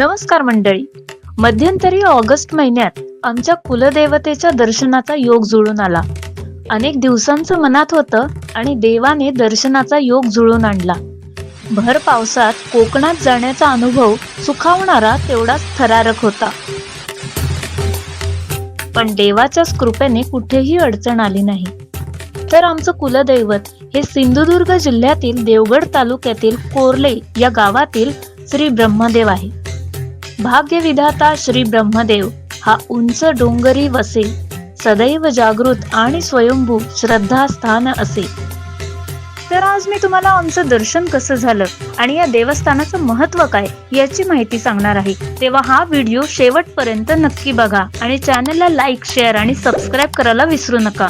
नमस्कार मंडळी. मध्यंतरी ऑगस्ट महिन्यात आमच्या कुलदेवतेच्या दर्शनाचा योग जुळून आला. अनेक दिवसांचं मनात होतं आणि देवाने दर्शनाचा योग जुळून आणला. भर पावसात कोकणात जाण्याचा अनुभव सुखावणारा तेवढाच थरारक होता. पण देवाच्याच कृपेने कुठेही अडचण आली नाही. तर आमचं कुलदैवत हे सिंधुदुर्ग जिल्ह्यातील देवगड तालुक्यातील कोर्ले या गावातील श्री ब्रह्मदेव आहे. भाग्यविधाता श्री ब्रह्मदेव हा उंच डोंगरी वसे सदैव जागृत आणि स्वयंभू श्रद्धास्थान असे. तर आज मी तुम्हाला आमचं दर्शन कसं झालं आणि या देवस्थानाचं महत्त्व काय याची माहिती सांगणार आहे. तेव्हा हा व्हिडिओ शेवटपर्यंत नक्की बघा आणि चॅनलला लाईक शेअर आणि सबस्क्राईब करायला विसरू नका.